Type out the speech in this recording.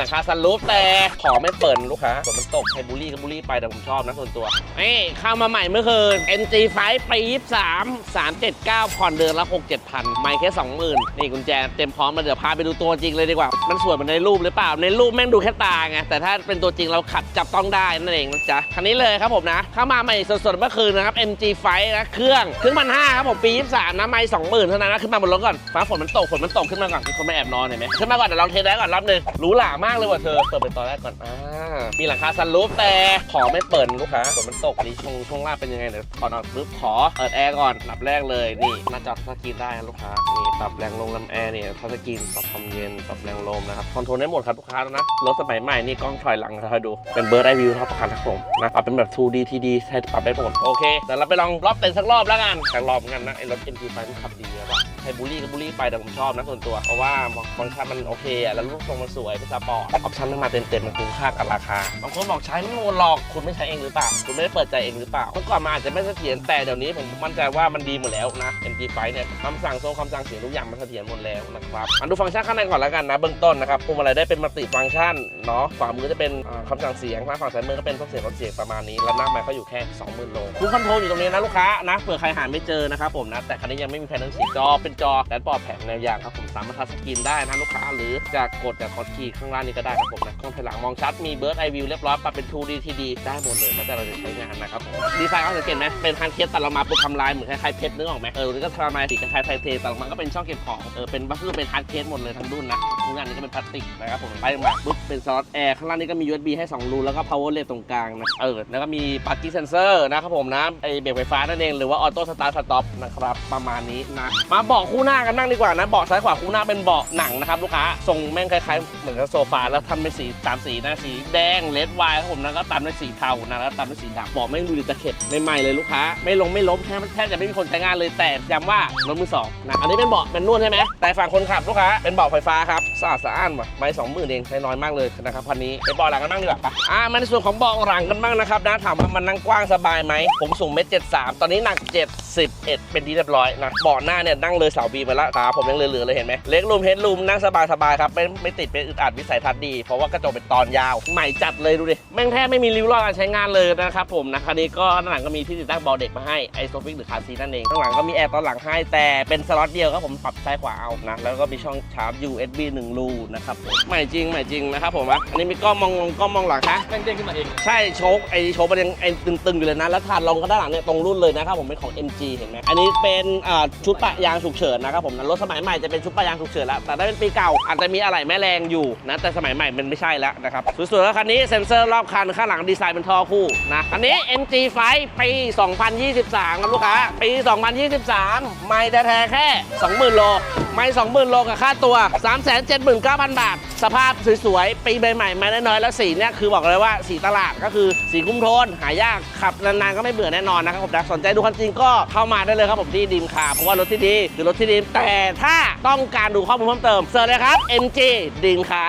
หลังคาซันรูฟแต่ขอไม่เปิดลูกค้าฝนมันตกให้บูลลี่ก็บูลี่ไปแต่ผมชอบนะส่วนตัวนี่เข้ามาใหม่เมื่อคืน MG5 ปี23 379 ผ่อนเดือนละ 6 7พันไม่แค่ 20,000 นี่กุญแจเต็มพร้อมมาเดี๋ยวพาไปดูตัวจริงเลยดีกว่า มันสวยเหมือนในรูปหรือเปล่า ในรูปแม่งดูแค่ตาไง แต่ถ้าเป็นตัวจริงเราขัดจับต้องได้นั่นเองนะจ๊ะ คันนี้เลยครับผมนะ เข้ามาใหม่สดๆเมื่อคืนนะครับ MG5 นะ เครื่องเครื่องพันห้าครับผม ปี 23 นะ ไม่20,000เท่านั้นนะ ขึ้นมาบนรถก่อน ฟ้าฝนมันตกฝนมันตกขึ้นมาก่อนมีคนมาแอบนอนเห็นไหมขึ้นมาก่อนเดี๋ยวลองเทสได้ก่อนรอบหนึงหรูหรามากากเลยว่ะเธอ เปิดเป็นตอนแรกก่อน อ่า มีหลังคาซันรูฟแต่ขอไม่เปิดลูกค้าฝนมันตกอันนี้ช่วงช่วงล่างเป็นยังไงเดี๋ยวถอดออกปุ๊บขอเปิดแอร์ก่อนหลับแรกเลย นี่หน้าจอทัชสกรีนได้นะลูกค้า นี่ปรับแรงลงลำแอร์นี่ทัชสกรีนปรับความเย็นปรับแรงลมนะครับ คอนโทรลได้หมดครับลูกค้าแล้วนะ รถสมัยใหม่นี่กล้องถอยหลังนะครับดู เป็นเบิร์ดไอวิวเท่าประกันครับผมนะปรับเป็นแบบ 2D TD ใช้ปรับได้หมด โอเคเดี๋ยวเราไปลองรอบเต็นท์สักรอบแล้วกันแต่รอบเหมือนกันนะไอ้รถ MT5 มันขับดีอะให้บูลลี่ก็บูลลี่ไปแต่ผมชอบนะส่วนตัว เพราะว่าฟังก์ชันมันโอเคอะแล้วรูปทรงมันสวยเป็นสปอร์ตออปชั่นมันมาเต็มๆมันคุ้มค่ากับราคาบางคนบอกใช้ไม่หมดหรอกคุณไม่ใช้เองหรือเปล่า คุณไม่ได้เปิดใจเองหรือเปล่าเมื่อก่อนมันอาจจะไม่เสถียรแต่เดี๋ยวนี้ผมมั่นใจว่ามันดีหมดแล้วนะ MG5 เนี่ยคำสั่งทรงคำสั่งเสียงทุกอย่างมันเสถียรหมดแล้วนะครับมาดูฟังก์ชันข้างในก่อนแล้วกันนะเบื้องต้นนะครับพวงมาลัยได้เป็นมัลติฟังก์ชันเนาะขวามือจะเป็นคำสั่งเสียงฝั่งซ้ายมือก็เป็นเครื่องเสียงลดเสียงประมาณนี้แล้วหน้าไมค์ก็อยู่แค่20,000โลคูคอนโทรลอยู่ตรงนี้นะลูกค้านะเผื่อใครหาไม่เจอนะครับผมนะแต่คันนี้ยังไม่มีแผนสีจอเป็นจอแดชบอร์ดแผงแนวยางครับผมสามารถทัชสกรีนได้นะลูกค้า หรือจะกดจากคอร์ดคีย์ข้างล่างนี้ก็ได้ครับผมนะกล้องถอยหลังมองชัดมีเบิร์ดไอวิวเรียบร้อยปรับเป็น 2D TD ได้หมดเลยแล้วแต่เราจะใช้งานนะครับผมดีไซน์เขาสังเกตไหมเป็นฮันเคสตัดลงมาปุ๊บทำลายเหมือนคล้ายๆเพชรนึกออกไหมเออตรงนี้ก็ทำลายสีคล้ายๆไทเทตัดลงมาก็เป็นช่องเก็บของเออเป็นวัสดุเป็นฮันเคสหมดเลยทั้งรุ่นนะทุกอย่างนี้ก็เป็นพลาสติกนะครับผมไปมาปุ๊บเป็นสล็อตแอร์ข้างล่างนี้ก็มี USB ให้สองรูแล้วก็ power LED ตรงกลางนะเออแล้วก็มีปาร์กี้เซนเซอร์นะครับผมนะไอเบรกไฟฟ้านั่นเองหรือว่าออโต้สตาร์ทสต็อปนะครับประมาณนี้นะมาบาะคู่หน้ากันบ้างดีกว่านะเบาะซ้ายขวาคู่หน้าเป็นเบาะหนังนะครับลูกค้าทรงแม่งคล้ายๆเหมือนกับโซฟาแล้วทำเป็นสีตามสีนะสีแดงเลดไวน์ครับผมแล้วก็ตามด้วยสีเทานะแล้วตามด้วยสีดำเบาะไม่ดูดิตะเข็บใหม่ๆเลยลูกค้า ไม่ลงไม่ล้มแทบแทบจะไม่มีคนใช้งานเลยแต่ย้ำว่ารถมือสองนะอันนี้เป็นเบาะเป็นนวดใช่ไหมแต่ฝั่งคนขับลูกค้าเป็นเบาะไฟฟ้าครับสะอาดสะอ้านว่ะไม่สองหมื่นเองใช้น้อยมากเลยนะครับคันนี้ไปเบาะหลังกันบ้างดีกว่าปะอ่ามาในส่วนของเบาะหลังกันบ้างนะครับนะถามว่ามันนั่งกว้างสบายไหมผมสูงเมตรเจ็ดสามตอนนี้หนักเจ็ดสิบเอ็ดเป็นที่เรียบร้อยนะเบาะหน้าเนี่ยนั่งเลยเสาบีมาแล้วขาผมยังเหลือๆเลยเห็นไหมเล็กรูมเฮดรูมนั่งสบายๆครับไม่ไม่ติดเป็นอึดอัดวิสัยทัศน์ดี เพราะว่ากระจกเป็นตอนยาว ใหม่จัดเลยดูดิแม่งแทบไม่มีริ้วรอยการใช้งานเลยนะครับผมนะคันนี้ก็ด้านหลังก็มีที่ติดตั้งเบาะเด็กมาให้ไอโซฟิกหรือคาร์ซีทนั่นเองข้างหลังก็มีแอร์ตอนหลังให้แต่เป็นสล็อตเดียวครับผมปรับซ้ายขวาเอานะแล้วก็มีช่องชาร์จ USB 1รูนะครับผมใหม่จริงใหม่จริงนะครับผมนะอันนี้มีกล้องมองกล้องมองหลังฮะแม่งเด้งขึ้นมาเองใช่โชคไอโชคมันยังไอตึงๆอยู่เลยนะแล้วถาดรองก็ด้านหลังเนี่ยตรงรุ่นเลยนะครับผมเป็นของ MG เห็นไหมอันนี้เป็นอ่าชุดปะยางฉุกเฉินนะครับผมนะรถสมัยใหม่จะเป็นชุดปะยางฉุกเฉินแล้วแต่ถ้าเป็นปีเก่าอาจจะมีอะไหล่แม่แรงอยู่นะแต่สมัยใหม่มันไม่ใช่แล้วนะครับสวยๆแล้วคันนี้เซ็นเซอร์รอบคันข้างหลังดีไซน์เป็นท่อคู่นะอันนี้ MG5 ปี 2023ครับลูกค้าปี 2023 ไม่แท้ๆแค่ 20,000 โล ไม่ 20,000 โลกับค่าตัว 379,000 บาท สภาพสวยๆ ปีใหม่ๆม่น้อยๆ แล้วสีเนี่ยคือบอกเลยว่าสีตลาดก็คือสีคุ้มโทน หายากขับนานๆ ก็ไม่เบื่อแน่นอนนะครับผมนะสนใจดูคันจริงก็เข้ามาได้เลยครับผมที่ดีมคาเพราะว่ารถที่ดีคือรถที่ดีแต่ถ้าต้องการดูข้อมูลเพิ่มเติมเสิร์ชเลยครับ MG ดีมคา